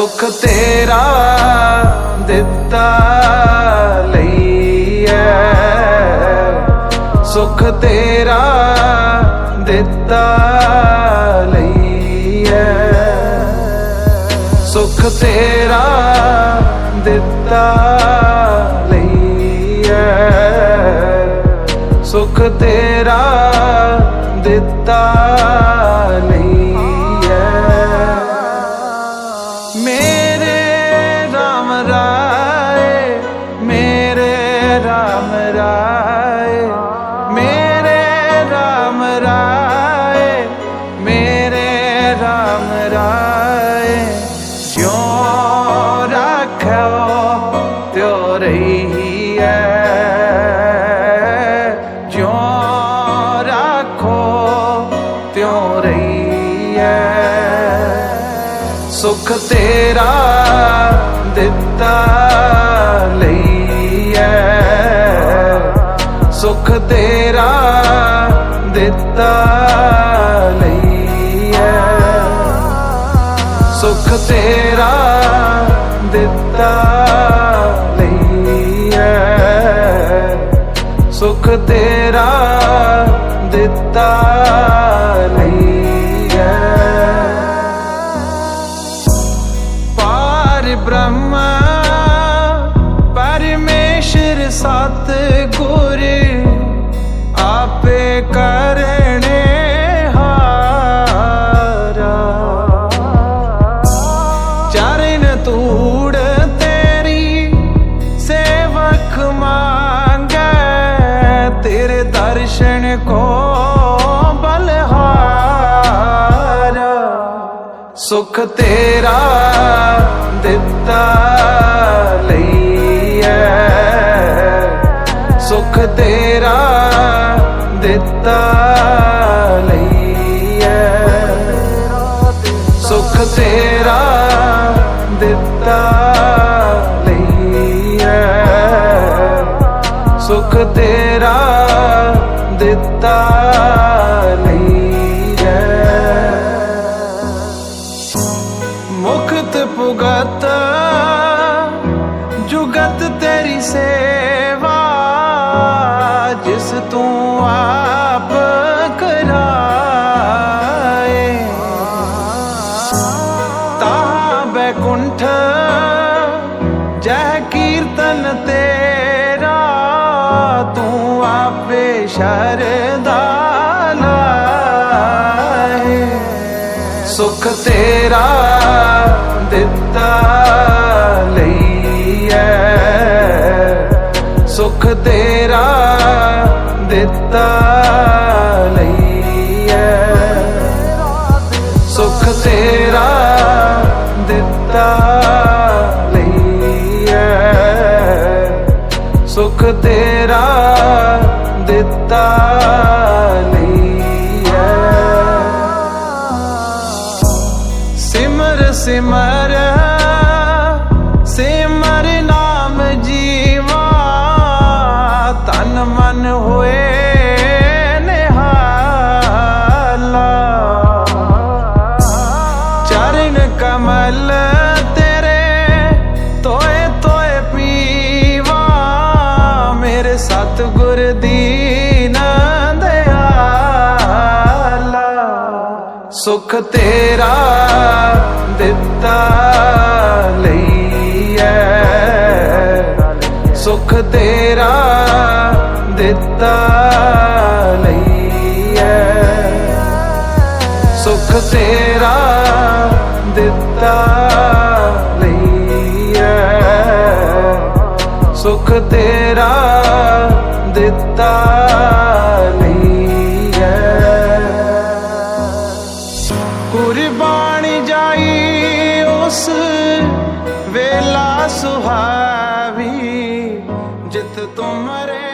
ਸੁਖ ਤੇਰਾ ਦਿੱਤਾ ਲਈਐ ਸੁਖ ਤੇਰਾ ਦਿੱਤਾ ਲਈਐ ਸੁਖ ਤੇਰਾ ਦਿੱਤਾ ਲਈਐ ਸੁਖ ਤੇਰਾ ਦਿੱਤਾ ਤਿਉ ਰਹੀਐ ਜਿਉ ਰੱਖੋ, ਤਿਉ ਰਹੀਐ ਸੁਖ ਤੇਰਾ ਦਿੱਤਾ ਲਈਐ ਸੁਖ ਤੇਰਾ ਦਿੱਤਾ ਲਈਐ ਸੁਖ ਤੇਰਾ ਦਿੱਤਾ ਤੇਰਾ ਦਿੱਤਾ ਲਈਐ ਪਾਰ ਬ੍ਰਹਮ ਪਰਮੇਸ਼ਰ ਸਤ ਗੁਰ ਦਰਸ਼ਨ ਕੋ ਬਲਹਾਰਾ। ਸੁਖ ਤੇਰਾ ਦਿੱਤਾ ਲਈਐ ਸੁਖ ਤੇਰਾ ਦਿੱਤਾ ਲਈਐ ਸੁਖ ਤੇਰਾ ਦਿੱਤਾ ਲਈਐ ਸੁਖ ਤੇਰਾ ਦਿੱਤਾ ਲਈਐ ਮੁਕਤ ਪੁਗਤ, ਜੁਗਤ ਤੇਰੀ ਸੇਵਾ, ਜਿਸ ਤੂੰ ਆਪ ਕਰਾਏ। ਤਾ ਬੈਕੁੰਠ, ਜਹ ਕੀਰਤਨ ਤੇਰਾ, ਤੂੰ ਸ਼ਰਦਾ ਲਾਏ ਸੁਖ ਤੇਰਾ ਦਿੱਤਾ ਲਈਐ ਸੁਖ ਤੇਰਾ ਦਿੱਤਾ ਲਈਐ ਸੁਖ ਤੇਰਾ ਦਿੱਤਾ ਲਈਐ ਸੁਖ ਤੇਰਾ ਦਿੱਤਾ ਲਈਐ ਸਿਮਰ ਸਿਮਰ ਸਿਮਰ ਨਾਮ ਜੀਵਾ ਤਨ ਮਨ ਹੋਏ ਨਿਹਾਲਾ। ਚਰਨ ਕਮਲ ਸੁਖ ਤੇਰਾ ਦਿੱਤਾ ਲਈਐ ਸੁਖ ਤੇਰਾ ਦਿੱਤਾ ਲਈਐ ਸੁਖ ਤੇਰਾ ਦਿੱਤਾ ਲਈਐ ਸੁਖ ਤੇਰਾ ਦਿੱਤਾ ਲਈ ਉਸ ਵੇਲਾ ਸੁਹਾਵੀ ਜਿੱਤ ਤੁਮਰੇ